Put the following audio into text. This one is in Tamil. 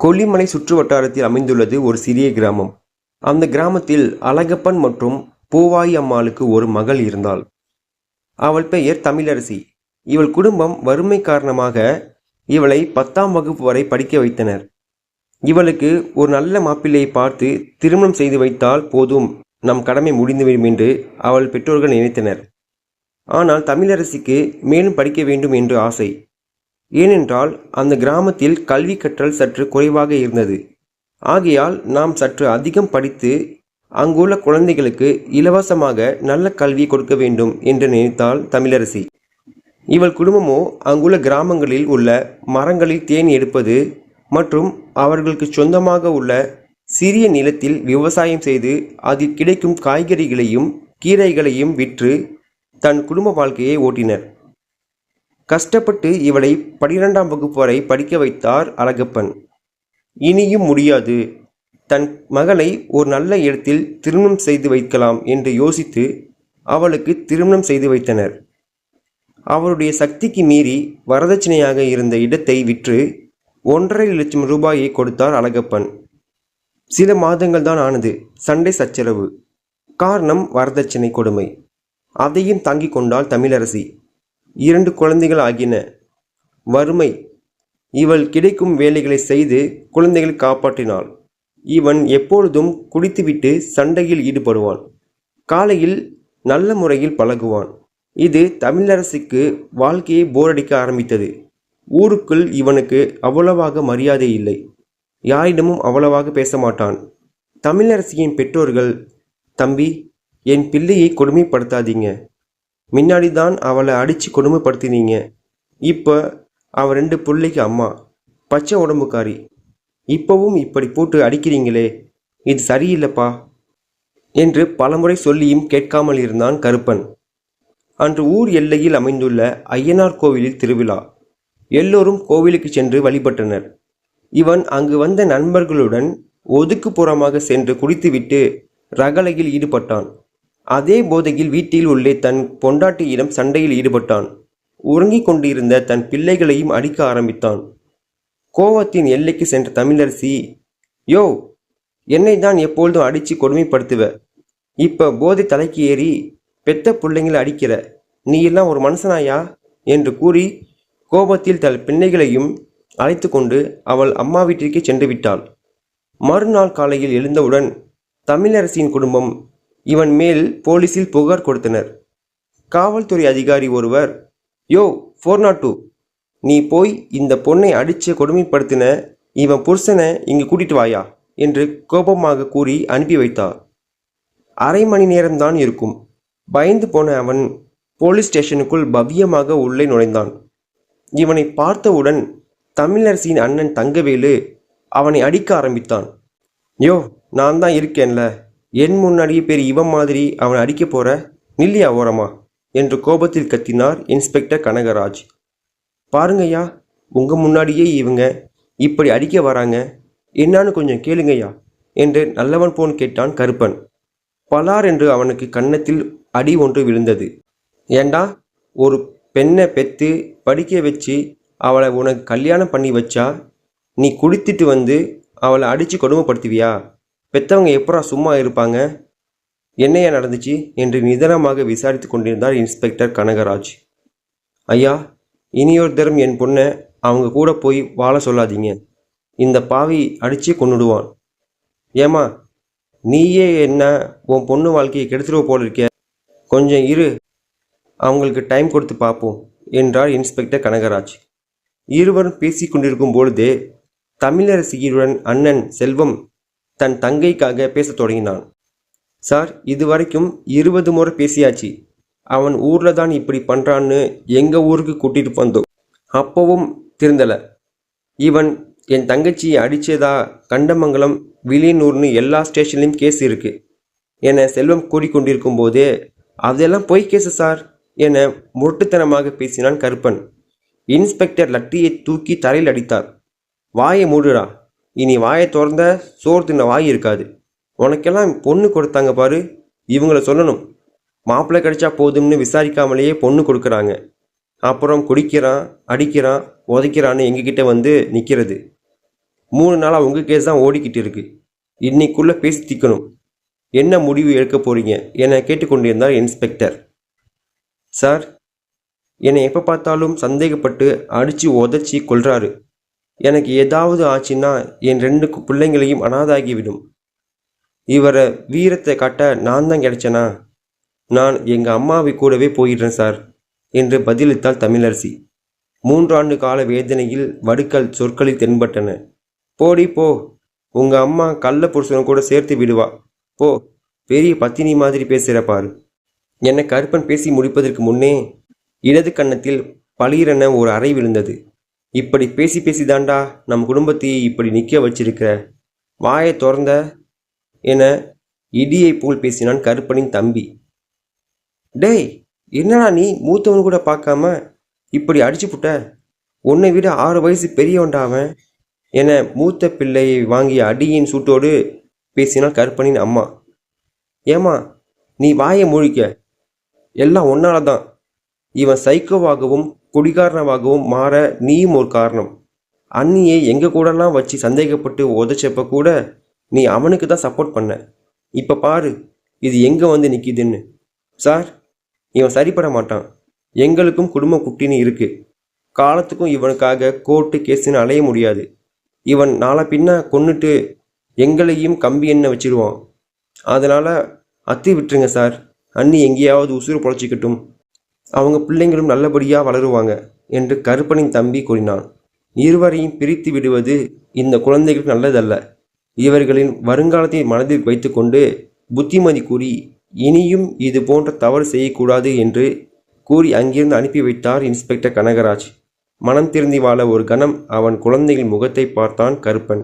கொல்லிமலை சுற்று வட்டாரத்தில் அமைந்துள்ளது ஒரு சிறிய கிராமம். அந்த கிராமத்தில் அழகப்பன் மற்றும் பூவாயி அம்மாளுக்கு ஒரு மகள் இருந்தாள். அவள் பெயர் தமிழரசி. இவள் குடும்பம் வறுமை காரணமாக இவளை பத்தாம் வகுப்பு வரை படிக்க வைத்தனர். இவளுக்கு ஒரு நல்ல மாப்பிள்ளையை பார்த்து திருமணம் செய்து வைத்தால் போதும் நம் கடமை முடிந்துவிடும் என்று அவள் பெற்றோர்கள் நினைத்தனர். ஆனால் தமிழரசிக்கு மேலும் படிக்க வேண்டும் என்று ஆசை. ஏனென்றால் அந்த கிராமத்தில் கல்வி கற்றல் சற்று குறைவாக இருந்தது. ஆகையால் நாம் சற்று அதிகம் படித்து அங்குள்ள குழந்தைகளுக்கு இலவசமாக நல்ல கல்வி கொடுக்க வேண்டும் என்று நினைத்தாள் தமிழரசி. இவள் குடும்பமோ அங்குள்ள கிராமங்களில் உள்ள மரங்களில் தேன் எடுப்பது மற்றும் அவர்களுக்கு சொந்தமாக உள்ள சிறிய நிலத்தில் விவசாயம் செய்து அதில் கிடைக்கும் காய்கறிகளையும் கீரைகளையும் விற்று தன் குடும்ப வாழ்க்கையை ஓட்டினர். கஷ்டப்பட்டு இவளை பனிரெண்டாம் வகுப்பு வரை படிக்க வைத்தார் அழகப்பன். இனியும் முடியாது. தன் மகளை ஒரு நல்ல இடத்தில் திருமணம் செய்து வைக்கலாம் என்று யோசித்து அவளுக்கு திருமணம் செய்து வைத்தனர். அவருடைய சக்திக்கு மீறி வரதட்சணையாக இருந்த இடத்தை விற்று ஒன்றரை லட்சம் ரூபாயை கொடுத்தார் அழகப்பன். சில மாதங்கள் தான் ஆனது. சண்டை சச்சரவு. காரணம் வரதட்சணை கொடுமை. அதையும் தாங்கிக் கொண்டாள் தமிழரசி. இரண்டு குழந்தைகள் ஆகின. வறுமை. இவள் கிடைக்கும் வேலைகளை செய்து குழந்தைகளை காப்பாற்றினாள். இவன் எப்பொழுதும் குடித்துவிட்டு சண்டையில் ஈடுபடுவான். காலையில் நல்ல முறையில் பழகுவான். இது தமிழரசிக்கு வாழ்க்கையை போரடிக்க ஆரம்பித்தது. ஊருக்குள் இவனுக்கு அவ்வளவாக மரியாதை இல்லை. யாரிடமும் அவ்வளவாக பேச மாட்டான். தமிழரசியின் பெற்றோர்கள் தம்பி என் பிள்ளையை கொடுமைப்படுத்தாதீங்க. முன்னாடி தான் அவளை அடித்து கொடுமைப்படுத்தினீங்க. இப்போ அவ ரெண்டு பிள்ளைக்கு அம்மா பச்சை உடம்புக்காரி. இப்போவும் இப்படி போட்டு அடிக்கிறீங்களே இது சரியில்லைப்பா என்று பலமுறை சொல்லியும் கேட்காமல் இருந்தான் கருப்பன். அன்று ஊர் எல்லையில் அமைந்துள்ள ஐயனார் கோவிலில் திருவிழா. எல்லோரும் கோவிலுக்கு சென்று வழிபட்டனர். இவன் அங்கு வந்த நண்பர்களுடன் ஒதுக்குப்புறமாக சென்று குடித்துவிட்டு ரகலையில் ஈடுபட்டான். அதே போதையில் வீட்டில் உள்ளே தன் பொண்டாட்டியிடம் சண்டையில் ஈடுபட்டான். உறங்கிக் கொண்டிருந்த தன் பிள்ளைகளையும் அடிக்க ஆரம்பித்தான். கோவத்தின் எல்லைக்கு சென்ற தமிழரசி யோ என்னை தான் எப்பொழுதும் அடித்து கொடுமைப்படுத்துவ. இப்போ போதை தலைக்கு ஏறி பெத்த பிள்ளைங்களை அடிக்கிற. நீ எல்லாம் ஒரு மனுஷனாயா? என்று கூறி கோபத்தில் தன் பிள்ளைகளையும் அழைத்து கொண்டு அவள் அம்மா வீட்டிற்கே சென்று விட்டாள். மறுநாள் காலையில் எழுந்தவுடன் தமிழரசியின் குடும்பம் இவன் மேல் போலீஸில் புகார் கொடுத்தனர். காவல்துறை அதிகாரி ஒருவர் யோ ஃபோர் நாட் டூ நீ போய் இந்த பொண்ணை அடித்து கொடுமைப்படுத்தின இவன் புருஷனை இங்கு கூட்டிட்டு வாயா? என்று கோபமாக கூறி அனுப்பி வைத்தார். அரை மணி நேரம்தான் இருக்கும். பயந்து போன அவன் போலீஸ் ஸ்டேஷனுக்குள் பவ்யமாக உள்ளே நுழைந்தான். இவனை பார்த்தவுடன் தமிழரசியின் அண்ணன் தங்கவேலு அவனை அடிக்க ஆரம்பித்தான். யோ நான் தான் இருக்கேன்ல என் முன்னாடியே பேர் இவன் மாதிரி அவனை அடிக்க போற நில்லியா ஓரமா? என்று கோபத்தில் கத்தினார் இன்ஸ்பெக்டர் கனகராஜ். பாருங்கய்யா உங்க முன்னாடியே இவங்க இப்படி அடிக்க வராங்க. என்னான்னு கொஞ்சம் கேளுங்கய்யா என்று நல்லவன் போன் கேட்டான் கருப்பன். பலார் என்று அவனுக்கு கன்னத்தில் அடி ஒன்று விழுந்தது. ஏண்டா ஒரு பெண்ணை பெத்து படிக்க வச்சு அவளை உனக்கு கல்யாணம் பண்ணி வச்சா நீ குடித்துட்டு வந்து அவளை அடித்து கொடுமைப்படுத்துவியா? பெத்தவங்க எப்பரா சும்மா இருப்பாங்க? என்னையா நடந்துச்சு? என்று நிதானமாக விசாரித்து கொண்டிருந்தார் இன்ஸ்பெக்டர் கனகராஜ். ஐயா இனியொரு தரம் என் பொண்ணை அவங்க கூட போய் வாழ சொல்லாதீங்க. இந்த பாவி அடித்து கொன்னுடுவான். ஏமா நீயே என்ன உன் பொண்ணு வாழ்க்கையை கெடுத்துருவ போல இருக்க? கொஞ்சம் இரு அவங்களுக்கு டைம் கொடுத்து பார்ப்போம் என்றார் இன்ஸ்பெக்டர் கனகராஜ். இருவரும் பேசி கொண்டிருக்கும் பொழுதே தமிழரசியுடன் அண்ணன் செல்வம் தன் தங்கைக்காக பேசத் தொடங்கினான். சார் இதுவரைக்கும் இருபது முறை பேசியாச்சு. அவன் ஊர்ல தான் இப்படி பண்றான்னு எங்க ஊருக்கு கூட்டிட்டு வந்தோம். அப்பவும் திருந்தல. இவன் என் தங்கச்சியை அடிச்சதா கண்டமங்கலம் வில்லியனூர்னு எல்லா ஸ்டேஷன்லேயும் கேஸ் இருக்கு என செல்வம் கூடிக்கொண்டிருக்கும் போதே அதெல்லாம் பொய் கேஸு சார் என முரட்டுத்தனமாக பேசினான் கருப்பன். இன்ஸ்பெக்டர் லட்டியை தூக்கி தரையில் அடித்தார். வாயை மூடுடா. இனி வாயை திறந்த சோறு தின்ன வாய் இருக்காது. உனக்கெல்லாம் பொண்ணு கொடுத்தாங்க பாரு இவங்கள சொல்லணும். மாப்பிள்ளை கிடைச்சா போதும்னு விசாரிக்காமலேயே பொண்ணு கொடுக்குறாங்க. அப்புறம் குடிக்கிறான் அடிக்கிறான் உதைக்கிறான்னு எங்ககிட்ட வந்து நிற்கிறது மூணு நாளாக உங்கள் கேஸ் தான் ஓடிக்கிட்டு இருக்கு. இன்னைக்குள்ளே பேசி திக்கணும். என்ன முடிவு எடுக்க போகிறீங்க என கேட்டுக்கொண்டிருந்தார் இன்ஸ்பெக்டர் சார் என்னை எப்போ பார்த்தாலும் சந்தேகப்பட்டு அடித்து உதச்சி கொள்கிறாரு எனக்கு ஏதாவது ஆச்சுன்னா என் ரெண்டு பிள்ளைங்களையும் அனாதாகிவிடும். இவரை வீரத்தை காட்ட நான் தான் கிடைச்சனா? நான் எங்கள் அம்மாவை கூடவே போயிடுறேன் சார் என்று பதிலளித்தாள் தமிழரசி. மூன்றாண்டு கால வேதனையில் வடுக்கள் சொற்களில் தென்பட்டன. போடி போ. உங்க அம்மா கள்ள புருஷனை கூட சேர்த்து விடுவா. போ. பெரிய பத்தினி மாதிரி பேசுகிற பாரு. என்னை கருப்பன் பேசி முடிப்பதற்கு முன்னே இடது கன்னத்தில் பளீரென ஒரு அறை விழுந்தது. இப்படி பேசி பேசி தாண்டா நம் குடும்பத்தையே இப்படி நிற்க வச்சிருக்கிற? வாயை திறந்த என இடியை போல் பேசினான் கருப்பனின் தம்பி. டேய் என்னடா நீ மூத்தவன் கூட பார்க்காம இப்படி அடிச்சு புட்ட? உன்னை விட ஆறு வயசு பெரியவன்டா அவன் என மூத்த பிள்ளையை வாங்கிய அடியின் சூட்டோடு பேசினாள் கருப்பனின் அம்மா. ஏமா நீ வாயை மூழிக்க எல்லாம் ஒன்னால தான் இவன் சைக்கோவாகவும் குடிகாரனவாகவும் மாற நீயும் ஒரு காரணம். அண்ணியை எங்கள் கூடலாம் வச்சு சந்தேகப்பட்டு உதச்சப்ப கூட நீ அவனுக்கு தான் சப்போர்ட் பண்ண. இப்போ பாரு இது எங்கே வந்து நிற்கிதுன்னு சார் இவன் சரிப்பட மாட்டான். எங்களுக்கும் குடும்ப குட்டின்னு இருக்கு. காலத்துக்கும் இவனுக்காக கோர்ட்டு கேஸுன்னு அலைய முடியாது. இவன் நாளை பின்ன கொன்னுட்டு எங்களையும் கம்பி எண்ணெய் வச்சிருவான். அதனால் அத்தி விட்டுருங்க சார் அண்ணி எங்கேயாவது உசுறு பொழைச்சிக்கட்டும். அவங்க பிள்ளைங்களும் நல்லபடியாக வளருவாங்க என்று கருப்பனின் தம்பி கூறினான். இருவரையும் பிரித்து விடுவது இந்த குழந்தைகளுக்கு நல்லதல்ல. இவர்களின் வருங்காலத்தை மனதில் வைத்துக்கொண்டு புத்திமதி கூறி இனியும் இது போன்ற தவறு செய்யக்கூடாது என்று கூறி அங்கிருந்து அனுப்பி வைத்தார் இன்ஸ்பெக்டர் கனகராஜ். மனம் திருந்தி வாழ ஒரு கணம் அவன் குழந்தையின் முகத்தை பார்த்தான் கருப்பன்.